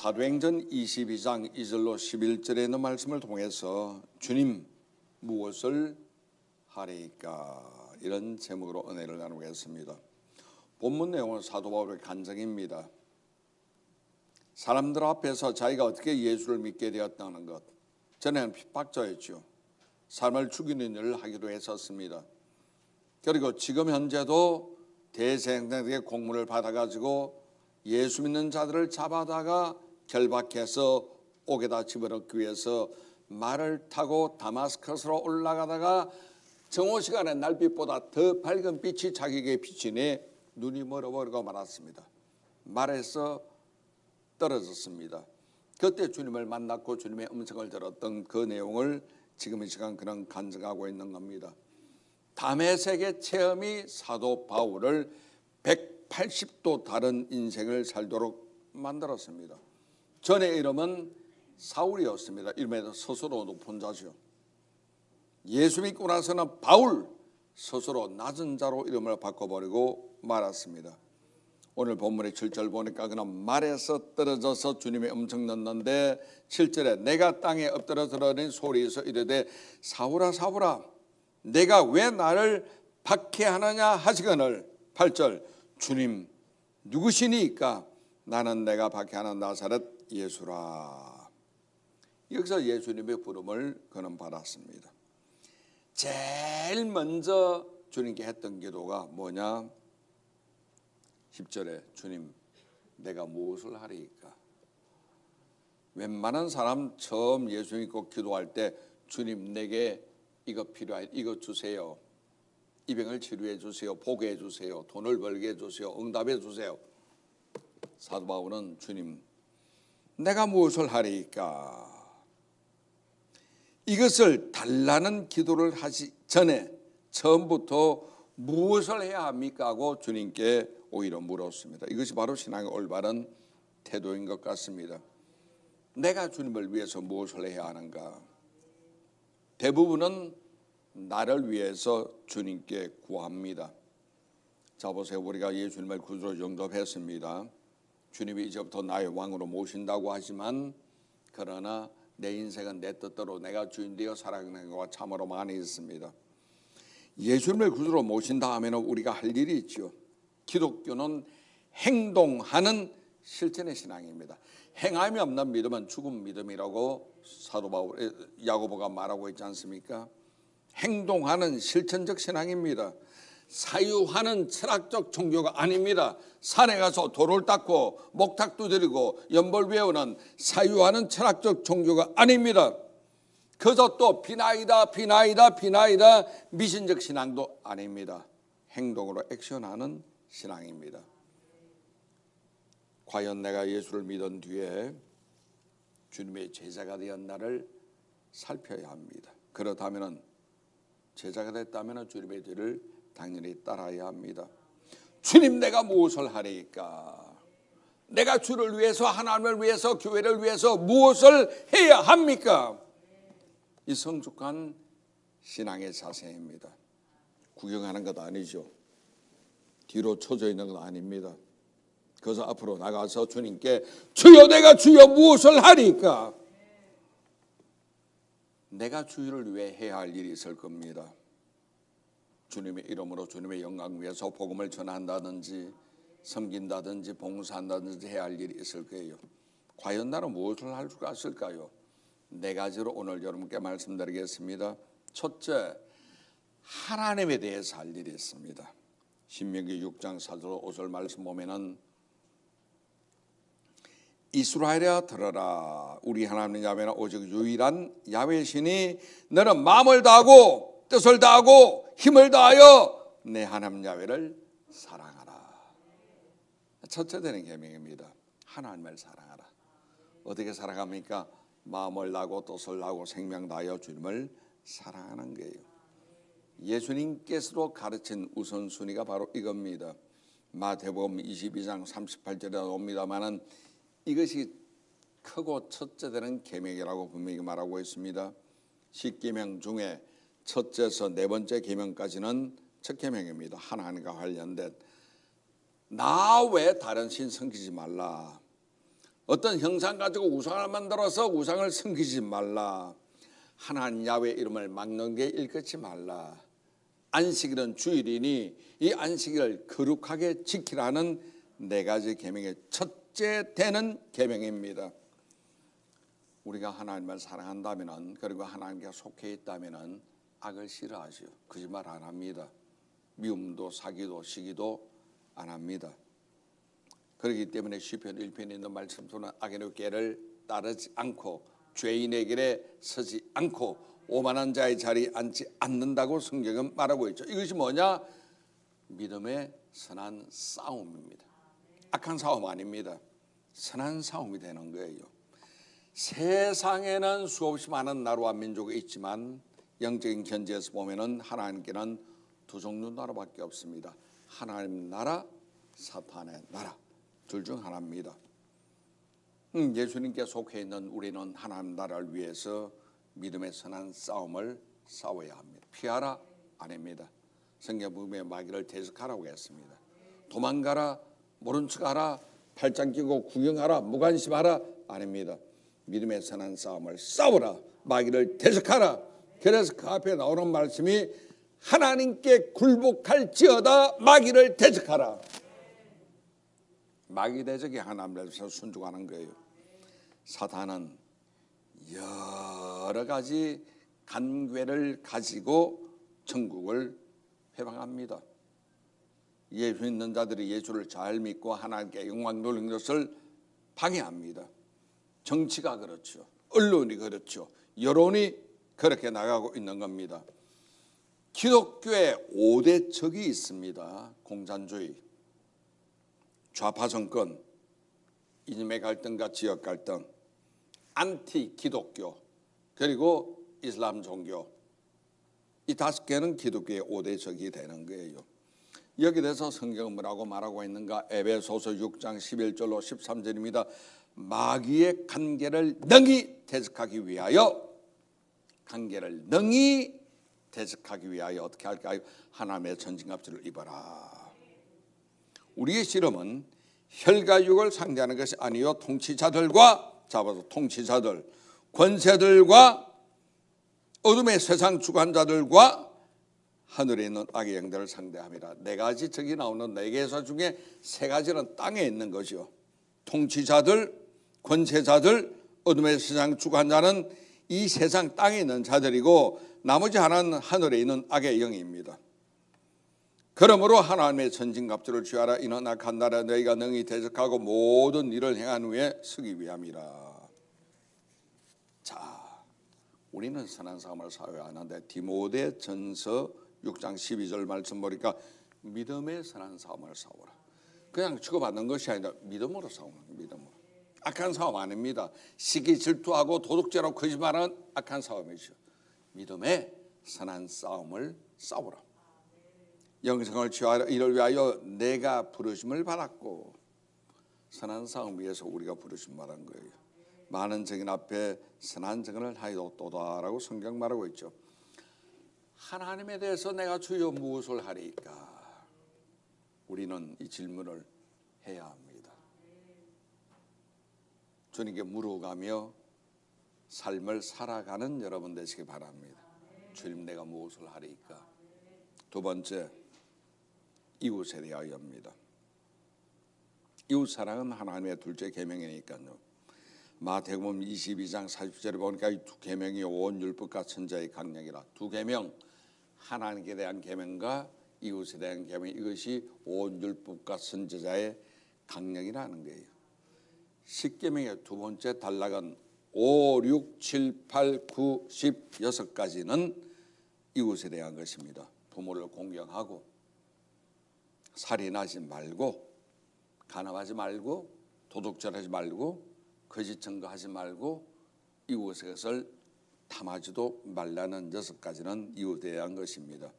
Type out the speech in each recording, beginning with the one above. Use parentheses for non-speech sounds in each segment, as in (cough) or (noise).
사도행전 22장 2절로 11절에 있는 말씀을 통해서 주님 무엇을 하리까 이런 제목으로 은혜를 나누겠습니다. 본문 내용은 사도 바울의 간증입니다. 사람들 앞에서 자기가 어떻게 예수를 믿게 되었다는 것 전에는 핍박자였죠. 삶을 죽이는 일을 하기도 했었습니다. 그리고 지금 현재도 대생들에게 공문을 받아가지고 예수 믿는 자들을 잡아다가 결박해서 옥에다 집어넣기 위해서 말을 타고 다마스커스로 올라가다가 정오 시간에 날빛보다 더 밝은 빛이 자기에게 비치니 눈이 멀어버리고 말았습니다. 말에서 떨어졌습니다. 그때 주님을 만났고 주님의 음성을 들었던 그 내용을 지금 이 시간 그런 간증하고 있는 겁니다. 담에색의 체험이 사도 바울을 180도 다른 인생을 살도록 만들었습니다. 전의 이름은 사울이었습니다. 이름에서 스스로 높은 자죠. 예수 믿고 나서는 바울 스스로 낮은 자로 이름을 바꿔버리고 말았습니다. 오늘 본문의 7절 보니까 그는 말에서 떨어져서 주님의 음성 듣는데 7절에 내가 땅에 엎드려 들어는 소리에서 이르되 사울아 사울아 내가 왜 나를 박해하느냐 하시거늘 8절 주님 누구시니까 나는 내가 박해하는 나사렛 예수라. 여기서 예수님의 부름을 그는 받았습니다. 제일 먼저 주님께 했던 기도가 뭐냐? 10절에 주님 내가 무엇을 하리까? 웬만한 사람 처음 예수 믿고 기도할 때 주님 내게 이거 필요해 이거 주세요. 이 병을 치료해 주세요 보게 해 주세요 돈을 벌게 해 주세요 응답해 주세요. 사도 바울은 주님 내가 무엇을 하리까 이것을 달라는 기도를 하시 전에 처음부터 무엇을 해야 합니까 하고 주님께 오히려 물었습니다. 이것이 바로 신앙의 올바른 태도인 것 같습니다. 내가 주님을 위해서 무엇을 해야 하는가? 대부분은 나를 위해서 주님께 구합니다. 자 보세요. 우리가 예수님을 구주로 영접했습니다. 주님이 이제부터 나의 왕으로 모신다고 하지만 그러나 내 인생은 내 뜻대로 내가 주인 되어 살아가는 것과 참으로 많이 있습니다. 예수님을 구주로 모신 다음에는 우리가 할 일이 있죠. 기독교는 행동하는 실천의 신앙입니다. 행함이 없는 믿음은 죽은 믿음이라고 사도 바울 야고보가 말하고 있지 않습니까? 행동하는 실천적 신앙입니다. 사유하는 철학적 종교가 아닙니다. 산에 가서 돌을 닦고 목탁도 드리고 연벌 외우는 사유하는 철학적 종교가 아닙니다. 그저 또 비나이다 비나이다 비나이다 미신적 신앙도 아닙니다. 행동으로 액션하는 신앙입니다. 과연 내가 예수를 믿은 뒤에 주님의 제자가 되었나를 살펴야 합니다. 그렇다면 제자가 됐다면 주님의 뒤를 당연히 따라야 합니다. 주님 내가 무엇을 하리까? 내가 주를 위해서 하나님을 위해서 교회를 위해서 무엇을 해야 합니까? 이 성숙한 신앙의 자세입니다. 구경하는 것 아니죠. 뒤로 쳐져 있는 건 아닙니다. 그래서 앞으로 나가서 주님께 주여 내가 주여 무엇을 하리까? 내가 주를 위해 해야 할 일이 있을 겁니다. 주님의 이름으로 주님의 영광 위해서 복음을 전한다든지 섬긴다든지 봉사한다든지 해야 할 일이 있을 거예요. 과연 나는 무엇을 할 수가 있을까요? 네 가지로 오늘 여러분께 말씀드리겠습니다. 첫째, 하나님에 대해서 할 일이 있습니다. 신명기 6장 4절 5절 말씀 보면은 이스라엘아 들어라 우리 하나님 야훼는 오직 유일한 야훼 신이 너는 마음을 다하고 뜻을 다하고 힘을 다하여 내 하나님 야훼를 사랑하라. 첫째 되는 계명입니다. 하나님을 사랑하라. 어떻게 사랑합니까? 마음을 다하고 뜻을 다하고 생명 다하여 주님을 사랑하는 거예요. 예수님께서도 가르친 우선순위가 바로 이겁니다. 마태복음 22장 38절에 나옵니다만은 이것이 크고 첫째 되는 계명이라고 분명히 말하고 있습니다. 십계명 중에 첫째에서 네 번째 계명까지는 첫 계명입니다. 하나님과 관련된 나 외 다른 신 섬기지 말라. 어떤 형상 가지고 우상을 만들어서 우상을 섬기지 말라. 하나님 야외 이름을 막는 게 일컫지 말라. 안식일은 주일이니 이 안식일을 거룩하게 지키라는 네 가지 계명의 첫째 되는 계명입니다. 우리가 하나님을 사랑한다면은 그리고 하나님께 속해 있다면은 악을 싫어하시오. 거짓말 안 합니다. 미움도 사기도 시기도 안 합니다. 그렇기 때문에 시편 1편에 있는 말씀처럼 악인의 꾀를 따르지 않고 죄인의 길에 서지 않고 오만한 자의 자리에 앉지 않는다고 성경은 말하고 있죠. 이것이 뭐냐? 믿음의 선한 싸움입니다. 악한 싸움 아닙니다. 선한 싸움이 되는 거예요. 세상에는 수없이 많은 나라와 민족이 있지만 영적인 견지에서 보면은 하나님께는 두 종류 나라밖에 없습니다. 하나님 나라, 사탄의 나라 둘 중 하나입니다. 음, 예수님께 속해 있는 우리는 하나님 나라를 위해서 믿음의 선한 싸움을 싸워야 합니다. 피하라 아닙니다. 성경 부음의 마귀를 대적하라고 했습니다. 도망가라, 모른 척하라, 팔짱 끼고 구경하라, 무관심하라 아닙니다. 믿음의 선한 싸움을 싸우라, 마귀를 대적하라. 그래서 그 앞에 나오는 말씀이 하나님께 굴복할지어다 마귀를 대적하라. 마귀 대적이 하나님께서 순종하는 거예요. 사탄은 여러 가지 간괴를 가지고 천국을 회방합니다. 예수 있는 자들이 예수를 잘 믿고 하나님께 영광 돌리는 것을 방해합니다. 정치가 그렇죠. 언론이 그렇죠. 여론이 그렇게 나가고 있는 겁니다. 기독교에 5대 적이 있습니다. 공산주의, 좌파 정권, 이념의 갈등과 지역 갈등, 안티 기독교, 그리고 이슬람 종교. 이 다섯 개는 기독교의 5대 적이 되는 거예요. 여기 대해서 성경은 뭐라고 말하고 있는가? 에베소서 6장 11절로 13절입니다. 마귀의 관계를 능히 대적하기 위하여 관계를 능히 대적하기 위하여 어떻게 할까요? 하나님의 전진갑주를 입어라. 우리의 실험은 혈과 육을 상대하는 것이 아니요 통치자들과 잡아서 통치자들, 권세들과 어둠의 세상 주관자들과 하늘에 있는 악의 영들을 상대합니다. 네 가지 적이 나오는 네 개사 중에 세 가지는 땅에 있는 거죠. 통치자들, 권세자들, 어둠의 세상 주관자는 이 세상 땅에 있는 자들이고 나머지 하나는 하늘에 있는 악의 영입니다. 그러므로 하나님의 전진갑주를 취하라 이는 악한 나라 너희가 능히 대적하고 모든 일을 행한 후에 서기 위함이라. 자, 우리는 선한 삶을 살아야 하는데 디모데 전서 6장 12절 말씀 보니까 믿음의 선한 삶을 싸우라. 그냥 주고받는 것이 아니라 믿음으로 거예요, 믿음으로. 악한 싸움 아닙니다. 시기 질투하고 도둑질하고 거짓말은 악한 싸움이죠. 믿음의 선한 싸움을 싸우라. 영생을 취하여 이를 위하여 내가 부르심을 받았고 선한 싸움 위해서 우리가 부르심 받은 거예요. 많은 증인 앞에 선한 증언을 하였도다라고 성경 말하고 있죠. 하나님에 대해서 내가 주여 무엇을 하리까? 우리는 이 질문을 해야 합니다. 주님께 물어가며 삶을 살아가는 여러분 되시기 바랍니다. 주님 내가 무엇을 하리까? 두 번째 이웃에 대하여입니다. 이웃 사랑은 하나님의 둘째 계명이니까요. 마태복음 22장 40절에 보니까 이 두 계명이 온 율법과 천자의 강령이라 두 계명 하나님께 대한 계명과 이웃에 대한 계명 이것이 온 율법과 선지자의 강령이라는 거예요. 십계명의 두 번째 단락은 5, 6, 7, 8, 9, 10 여섯 가지는 이웃에 대한 것입니다. 부모를 공경하고 살인하지 말고 간음하지 말고 도둑질하지 말고 거짓 증거하지 말고 이웃의 것을 탐하지도 말라는 여섯 가지는 이웃에 대한 것입니다.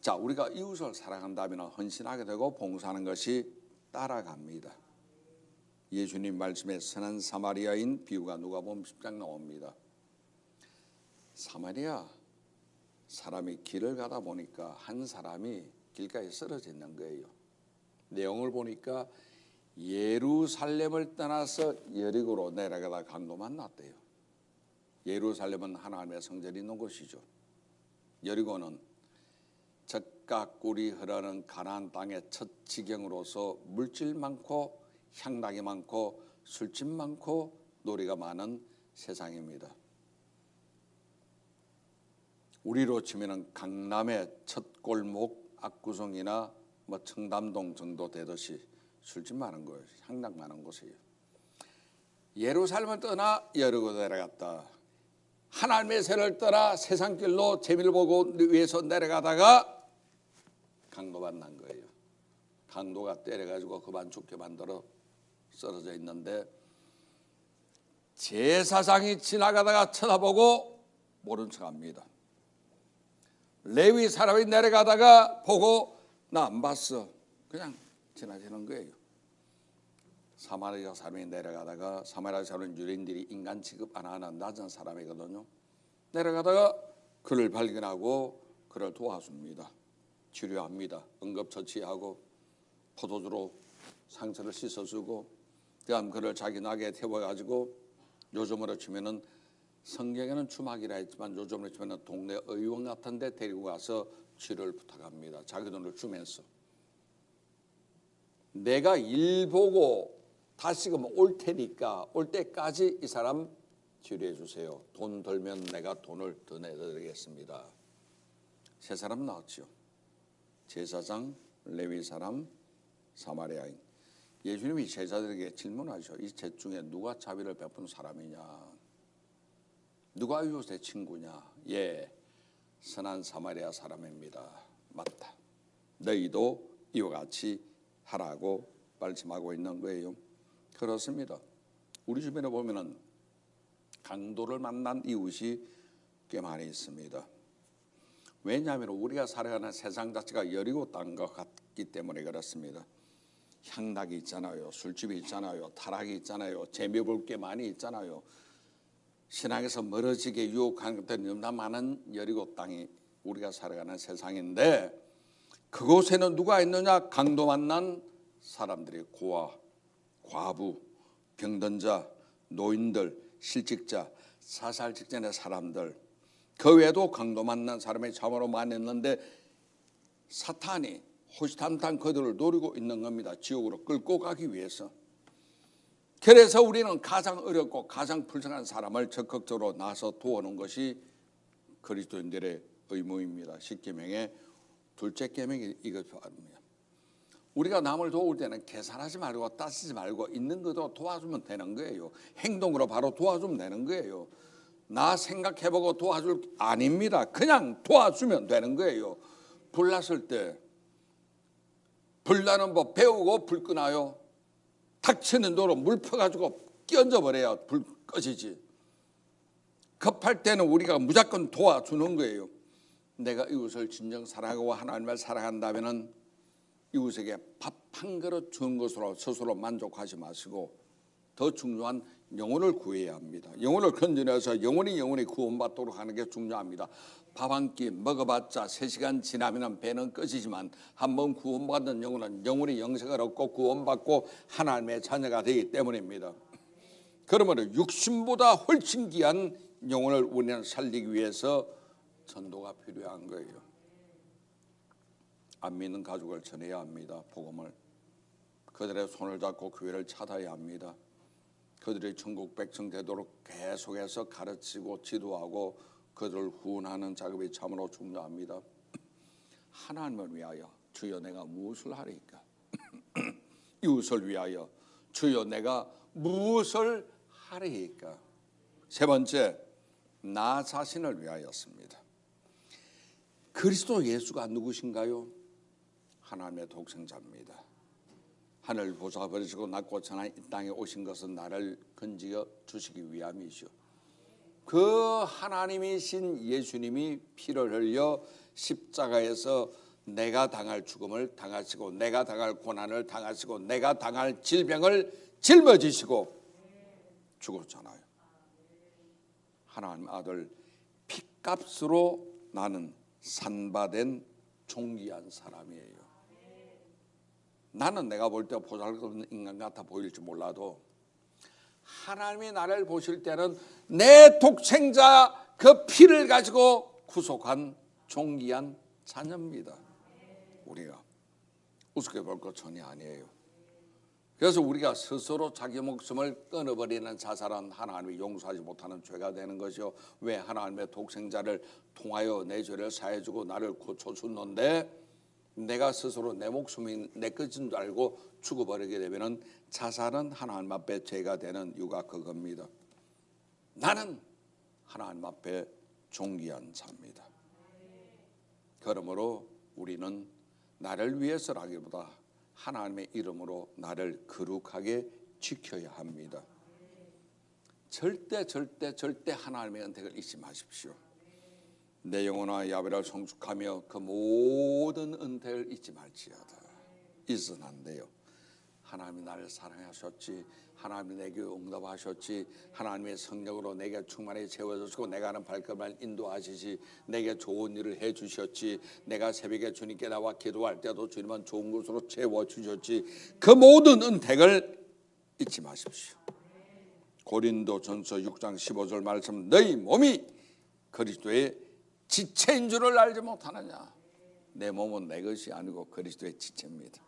자, 우리가 이웃을 사랑한다면 헌신하게 되고 봉사하는 것이 따라갑니다. 예수님 말씀에 선한 사마리아인 비유가 누가복음 10장 나옵니다. 사마리아 사람이 길을 가다 보니까 한 사람이 길가에 쓰러져 있는 거예요. 내용을 보니까 예루살렘을 떠나서 여리고로 내려가다 강도 만났대요. 예루살렘은 하나님의 성전이 있는 곳이죠. 여리고는 젖과 꿀이 흐르는 가나안 땅의 첫 지경으로서 물질 많고 향락이 많고 술집 많고 놀이가 많은 세상입니다. 우리로 치면은 강남의 첫 골목 압구정이나 뭐 청담동 정도 되듯이 술집 많은 거예요. 향락 많은 곳이에요. 예루살렘을 떠나 여리고 내려갔다. 하나님의 세를 떠나 세상 길로 재미를 보고 위해서 내려가다가 강도 만난 거예요. 강도가 때려가지고 그만 죽게 만들어 쓰러져 있는데 제사장이 지나가다가 쳐다보고 모른 척합니다. 레위 사람이 내려가다가 보고 나 안 봤어. 그냥 지나치는 거예요. 사마리아 사람이 내려가다가 사마리아 사람은 유대인들이 인간 취급 안 하는 낮은 사람이거든요. 내려가다가 그를 발견하고 그를 도와줍니다. 치료합니다. 응급처치하고 포도주로 상처를 씻어주고 그다음 그를 자기 낙에 태워가지고 요즘으로 치면은 성경에는 주막이라 했지만 요즘으로 치면은 동네 의원 같은 데 데리고 가서 치료를 부탁합니다. 자기 돈을 주면서 내가 일 보고 다시금 올 테니까 올 때까지 이 사람 치료해 주세요. 돈 들면 내가 돈을 더 내드리겠습니다. 세 사람 나왔죠. 제사장, 레위 사람, 사마리아인. 예수님이 제자들에게 질문하죠. 이셋 중에 누가 자비를 베푼 사람이냐? 누가 이웃의 친구냐? 예, 선한 사마리아 사람입니다. 맞다. 너희도 이와 같이 하라고 말씀하고 있는 거예요. 그렇습니다. 우리 주변에 보면은 강도를 만난 이웃이 꽤 많이 있습니다. 왜냐하면 우리가 살아가는 세상 자체가 여리고 땅것 같기 때문에 그렇습니다. 향락이 있잖아요. 술집이 있잖아요. 타락이 있잖아요. 재미볼 게 많이 있잖아요. 신앙에서 멀어지게 유혹한 것들이 너무나 많은 여리고 땅이 우리가 살아가는 세상인데 그곳에는 누가 있느냐? 강도 만난 사람들이 고아, 과부, 병든 자, 노인들, 실직자, 사살 직전의 사람들 그 외에도 강도 만난 사람이 참으로 많이 있는데 사탄이 호시탐탐 그들을 노리고 있는 겁니다. 지옥으로 끌고 가기 위해서. 그래서 우리는 가장 어렵고 가장 불쌍한 사람을 적극적으로 나서 도우는 것이 그리스도인들의 의무입니다. 십계명의 둘째 계명이 이것입니다. 우리가 남을 도울 때는 계산하지 말고 따지지 말고 있는 것도 도와주면 되는 거예요. 행동으로 바로 도와주면 되는 거예요. 나 생각해보고 도와줄 아닙니다. 그냥 도와주면 되는 거예요. 불났을 때 불나는 법 배우고 불 끄나요? 닥치는 도로 물 퍼가지고 끼얹어 버려야 불 꺼지지. 급할 때는 우리가 무조건 도와주는 거예요. 내가 이웃을 진정 사랑하고 하나님을 사랑한다면은 이웃에게 밥 한 그릇 주는 것으로 스스로 만족하지 마시고 더 중요한 영혼을 구해야 합니다. 영혼을 건져내서 영혼이 영혼이 구원받도록 하는 게 중요합니다. 밥 한 끼 먹어봤자 세 시간 지나면 배는 꺼지지만 한 번 구원받은 영혼은 영혼이 영생을 얻고 구원받고 하나님의 자녀가 되기 때문입니다. 그러므로 육신보다 훨씬 귀한 영혼을 우리는 살리기 위해서 전도가 필요한 거예요. 안 믿는 가족을 전해야 합니다. 복음을 그들의 손을 잡고 교회를 찾아야 합니다. 그들이 천국 백성 되도록 계속해서 가르치고 지도하고 그들을 후원하는 작업이 참으로 중요합니다. (clears throat) 하나님을 위하여 주여 내가 무엇을 하리까? (clears throat) 이웃을 위하여 주여 내가 무엇을 하리까? 세 번째 나 자신을 위하였습니다. 그리스도 예수가 누구신가요? 하나님의 독생자입니다. 하늘 보좌 버리시고 낮고 천한 이 땅에 오신 것은 나를 건지어 주시기 위함이시오. 그 하나님이신 예수님이 피를 흘려 십자가에서 내가 당할 죽음을 당하시고 내가 당할 고난을 당하시고 내가 당할 질병을 짊어지시고 죽었잖아요. 하나님 아들 피값으로 나는 산바된 존귀한 사람이에요. 나는 내가 볼 때 보잘것없는 인간 같아 보일지 몰라도 하나님이 나를 보실 때는 내 독생자 그 피를 가지고 구속한 존귀한 자녀입니다. 우리가 우습게 볼 것 전혀 아니에요. 그래서 우리가 스스로 자기 목숨을 끊어버리는 자살은 하나님이 용서하지 못하는 죄가 되는 것이요. 왜 하나님의 독생자를 통하여 내 죄를 사해주고 나를 고쳐주는데 내가 스스로 내 목숨이 내 것인 줄 알고 죽어버리게 되면은 자살은 하나님 앞에 죄가 되는 이유가 그겁니다. 나는 하나님 앞에 존귀한 자입니다. 그러므로 우리는 나를 위해서라기보다 하나님의 이름으로 나를 거룩하게 지켜야 합니다. 절대 절대 절대 하나님의 은택을 잊지 마십시오. 내 영혼아 야베를 성숙하며 그 모든 은택을 잊지 말지어다. 잊어는 안 돼요. 하나님이 나를 사랑하셨지 하나님이 내게 응답하셨지 하나님의 성령으로 내게 충만히 채워주시고 내가 하는 발걸음을 인도하시지 내게 좋은 일을 해주셨지 내가 새벽에 주님께 나와 기도할 때도 주님은 좋은 것으로 채워주셨지 그 모든 은택을 잊지 마십시오 고린도 전서 6장 15절 말씀 너희 몸이 그리스도의 지체인 줄을 알지 못하느냐 내 몸은 내 것이 아니고 그리스도의 지체입니다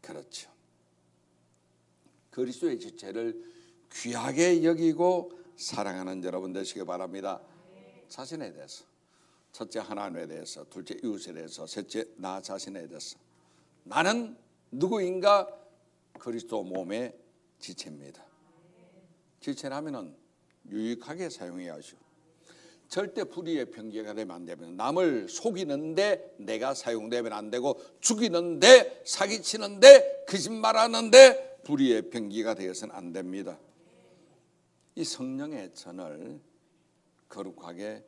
그렇죠 그리스도의 지체를 귀하게 여기고 사랑하는 여러분 되시기 바랍니다. 자신에 대해서 첫째 하나님에 대해서 둘째 이웃에 대해서 셋째 나 자신에 대해서 나는 누구인가 그리스도 몸의 지체입니다. 지체라면은 유익하게 사용해야 하죠. 절대 불의의 병기가 되면 안 되면 남을 속이는데 내가 사용되면 안 되고 죽이는데 사기치는데 거짓말하는데 불의의 병기가 되어서는 안 됩니다. 이 성령의 전을 거룩하게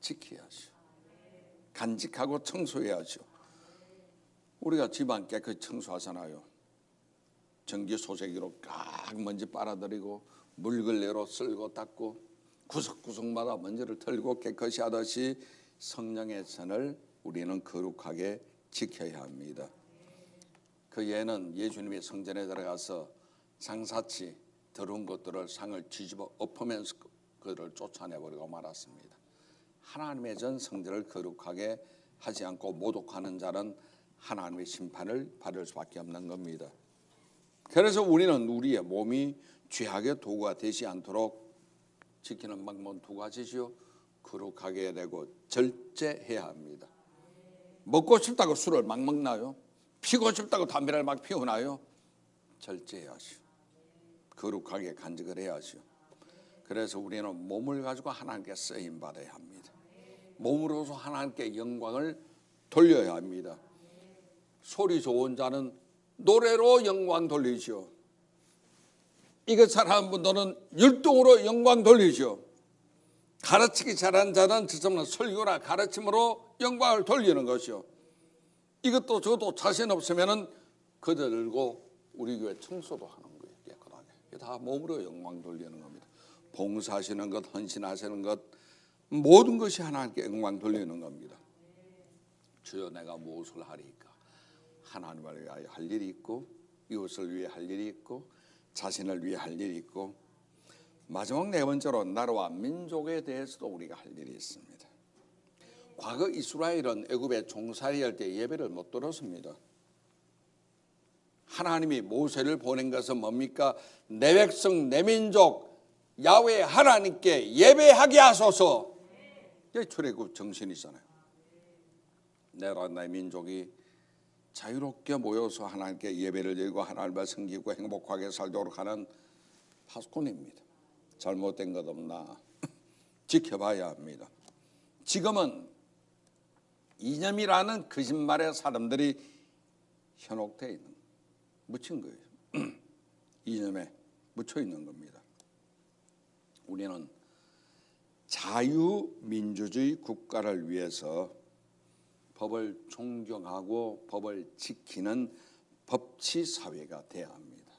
지켜야죠. 간직하고 청소해야죠. 우리가 집안 깨끗이 청소하잖아요. 전기 소세기로 깍 먼지 빨아들이고 물걸레로 쓸고 닦고 구석구석마다 먼지를 털고 깨끗이 하듯이 성령의 선을 우리는 거룩하게 지켜야 합니다. 그 예는 예수님이 성전에 들어가서 장사치 더러운 것들을 상을 뒤집어 엎으면서 그들을 쫓아내버리고 말았습니다. 하나님의 전 성전을 거룩하게 하지 않고 모독하는 자는 하나님의 심판을 받을 수밖에 없는 겁니다. 그래서 우리는 우리의 몸이 죄악의 도구가 되지 않도록 지키는 방법은 두 가지죠. 거룩하게 되고 절제해야 합니다. 먹고 싶다고 술을 막 먹나요? 피고 싶다고 담배를 막 피우나요? 절제해야죠. 거룩하게 간직을 해야죠. 그래서 우리는 몸을 가지고 하나님께 쓰임 받아야 합니다. 몸으로서 하나님께 영광을 돌려야 합니다. 소리 좋은 자는 노래로 영광 돌리죠. 이거 잘하는 분들은 율동으로 영광 돌리죠. 가르치기 잘하는 자는 저처럼 설교나 가르침으로 영광을 돌리는 것이요. 이것도 저도 자신 없으면은 그들 들고 우리 교회 청소도 하는 거예요. 깨끗하게. 이게 다 몸으로 영광 돌리는 겁니다. 봉사하시는 것, 헌신하시는 것 모든 것이 하나님께 영광 돌리는 겁니다. 주여 내가 무엇을 하리까? 하나님을 위하여 할 일이 있고 이웃을 위해 할 일이 있고 자신을 위해 할 일이 있고 마지막 네 번째로 나라와 민족에 대해서도 우리가 할 일이 있습니다. 과거 이스라엘은 애굽에 종살이 할 때 예배를 못 들었습니다. 하나님이 모세를 보낸 것은 뭡니까? 내 백성 내 민족 야외 하나님께 예배하게 하소서. 이게 출애굽 정신이잖아요. 내가 나의 민족이 자유롭게 모여서 하나님께 예배를 드리고 하나님을 섬기고 행복하게 살도록 하는 파수꾼입니다. 잘못된 것 없나 (laughs) 지켜봐야 합니다. 지금은 이념이라는 거짓말에 사람들이 현혹되어 있는 묻힌 거예요. (clears throat) 이념에 묻혀 있는 겁니다. 우리는 자유민주주의 국가를 위해서 법을 존경하고 법을 지키는 법치 사회가 돼야 합니다.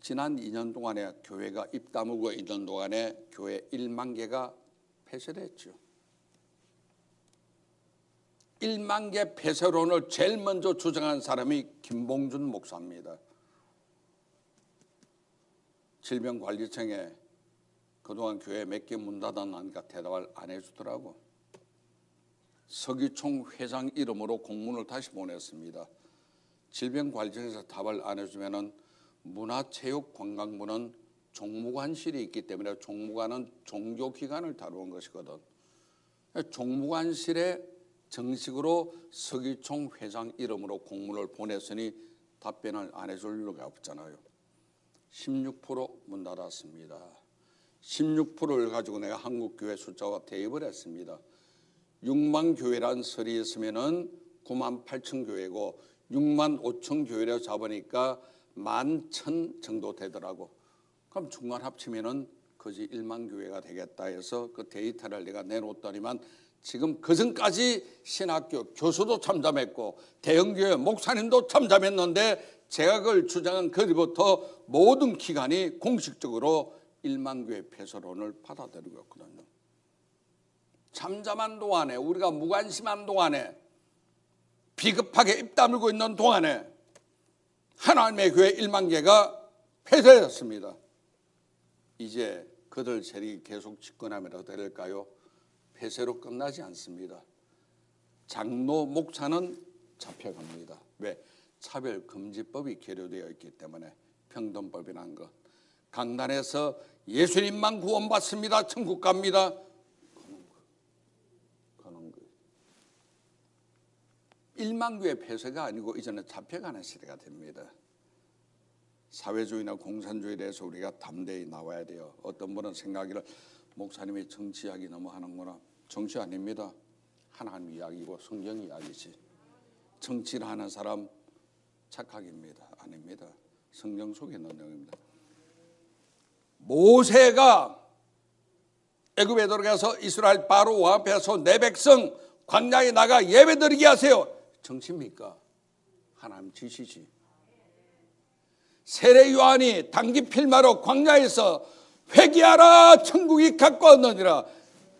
지난 2년 동안에 교회가 입 다물고 있는 동안에 교회 1만 개가 폐쇄됐죠. 1만 개 폐쇄론을 제일 먼저 주장한 사람이 김봉준 목사입니다. 질병관리청에 그동안 교회 몇 개 문 닫아놨으니까 대답을 안 해주더라고. 서기총 회장 이름으로 공문을 다시 보냈습니다. 질병관리청에서 답을 안 해주면은 문화체육관광부는 종무관실이 있기 때문에 종무관은 종교기관을 다루는 것이거든. 종무관실에 정식으로 서기총 회장 이름으로 공문을 보냈으니 답변을 안 해줄 리가 없잖아요. 16%문 닫았습니다. 16%를 가지고 내가 한국교회 숫자와 대입을 했습니다. 6만 교회란 설이 있으면은 9만 8천 교회고 6만 5천 교회를 잡으니까 만천 정도 되더라고. 그럼 중간 합치면은 거지 1만 교회가 되겠다 해서 그 데이터를 내가 내놓았더니만 지금 그 전까지 신학교 교수도 참담했고 대형교회 목사님도 참담했는데 제가 그걸 주장한 그리부터 모든 기관이 공식적으로 1만 교회 폐쇄론을 받아들이고 있거든요. 잠잠한 동안에 우리가 무관심한 동안에 비급하게 입 다물고 있는 동안에 하나님의 교회 1만 개가 폐쇄됐습니다. 이제 그들 세력이 계속 집권하면 될까요? 폐쇄로 끝나지 않습니다. 장로 목사는 잡혀갑니다. 왜? 차별금지법이 계류되어 있기 때문에 평등법이란 것. 강단에서 예수님만 구원받습니다. 천국 갑니다. 그런 거. 그런 거. 일만교의 폐쇄가 아니고 이제는 잡혀가는 시대가 됩니다. 사회주의나 공산주의에 대해서 우리가 담대히 나와야 돼요. 어떤 분은 생각이를 목사님이 정치 이야기 너무 하는구나. 정치 아닙니다. 하나님 이야기고 성경 이야기지. 정치를 하는 사람 착각입니다. 아닙니다. 성경 속에 있는 내용입니다. 모세가 애굽에 들어가서 이스라엘 바로 왕 앞에서 내 백성 광야에 나가 예배드리게 하세요. 정치입니까? 하나님 지시지. 세례 요한이 단기 필마로 광야에서 회개하라 천국이 가까웠느니라.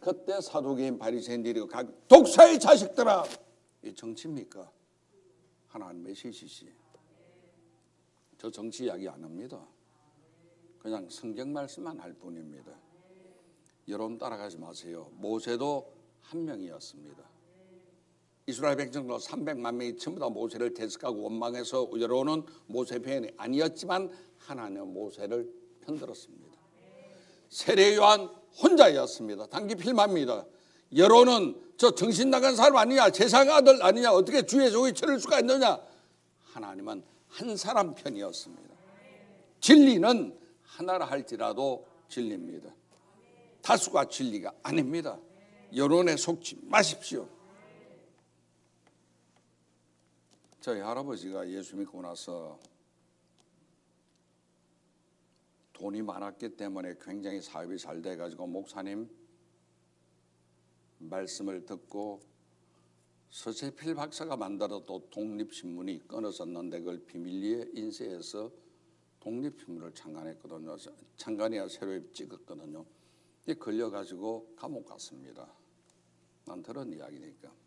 그때 사도계인 바리새인들이 각 독사의 자식들아 이 정치입니까? 하나님의 지시지. 저 정치 이야기 안 합니다. 그냥 성경 말씀만 할 뿐입니다. 여러분 따라가지 마세요. 모세도 한 명이었습니다. 이스라엘 백성도 300만 명이 전부 다 모세를 대적하고 원망해서 여론은 모세 편이 아니었지만 하나님은 모세를 편들었습니다. 세례 요한 혼자였습니다. 단기 필마입니다. 여론은 저 정신 나간 사람 아니냐, 세상 아들 아니냐, 어떻게 주의 종이 저럴 수가 있느냐. 하나님은 한 사람 편이었습니다. 진리는 하나라 할지라도 진리입니다. 다수가 진리가 아닙니다. 여론에 속지 마십시오. 저희 할아버지가 예수 믿고 나서 돈이 많았기 때문에 굉장히 사업이 잘 돼가지고 목사님 말씀을 듣고 서재필 박사가 만들어도 독립신문이 끊어졌는데 그걸 비밀리에 인쇄해서 독립신문을 창간했거든요. 창간해야 새로 찍었거든요. 이 걸려가지고 감옥 갔습니다. 난 들은 이야기니까.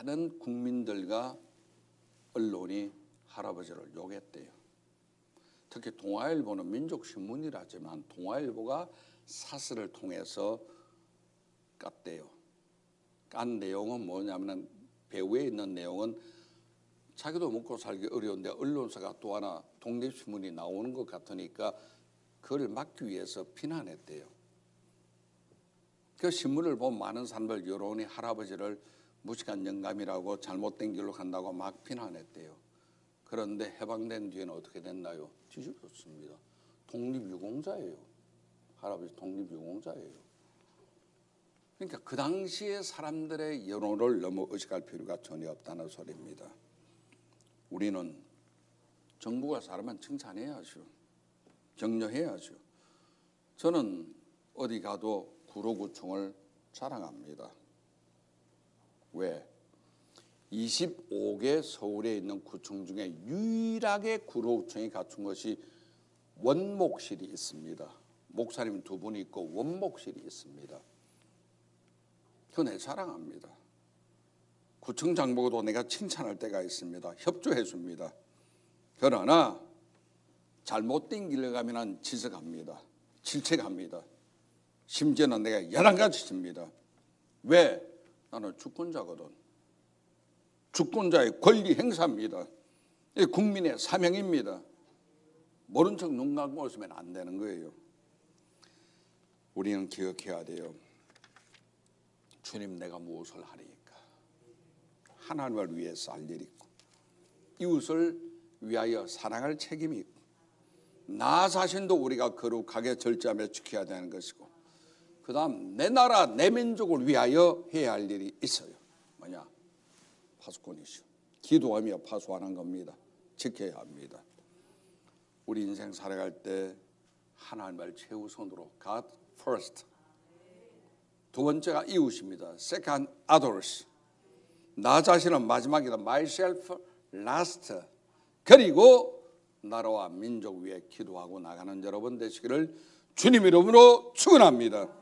많은 국민들과 언론이 할아버지를 욕했대요. 특히 동아일보는 민족신문이라지만 동아일보가 사설을 통해서 깠대요. 깐 내용은 뭐냐면 배후에 있는 내용은 자기도 먹고 살기 어려운데 언론사가 또 하나 독립신문이 나오는 것 같으니까 그걸 막기 위해서 비난했대요. 그 신문을 본 많은 사람들 여론이 할아버지를 무식한 영감이라고 잘못된 길로 간다고 막 비난했대요. 그런데 해방된 뒤에는 어떻게 됐나요? 뒤집혔습니다. 독립유공자예요. 할아버지 독립유공자예요. 그러니까 그 당시에 사람들의 여론을 너무 의식할 필요가 전혀 없다는 소리입니다. 우리는 정부가 사람만 칭찬해야죠. 격려해야죠. 저는 어디 가도 구로구청을 자랑합니다. 왜? 25개 서울에 있는 구청 중에 유일하게 구로구청이 갖춘 것이 원목실이 있습니다. 목사님 두 분이 있고 원목실이 있습니다. 그내 사랑합니다. 구청 장보고도 내가 칭찬할 때가 있습니다. 협조해 줍니다. 그러나 잘못된 길을 가면은 지적합니다. 질책합니다. 심지어는 내가 연한같이 칩니다. 왜? 나는 주권자거든. 주권자의 권리 행사입니다. 이 국민의 사명입니다. 모른 척 눈 감고 있으면 안 되는 거예요. 우리는 기억해야 돼요. 주님 내가 무엇을 하리까? 하나님을 위해서 할 일이 있고 이웃을 위하여 사랑할 책임이 있고 나 자신도 우리가 거룩하게 절제하며 지켜야 되는 것이고 그 다음 내 나라 내 민족을 위하여 해야 할 일이 있어요. 뭐냐? 파수꾼이시오 기도하며 파수하는 겁니다. 지켜야 합니다. 우리 인생 살아갈 때 하나님을 최우선으로 God first. 두 번째가 이웃입니다. Second others. 나 자신은 마지막이다. myself last. 그리고 나라와 민족 위해 기도하고 나가는 여러분 되시기를 주님 이름으로 축원합니다.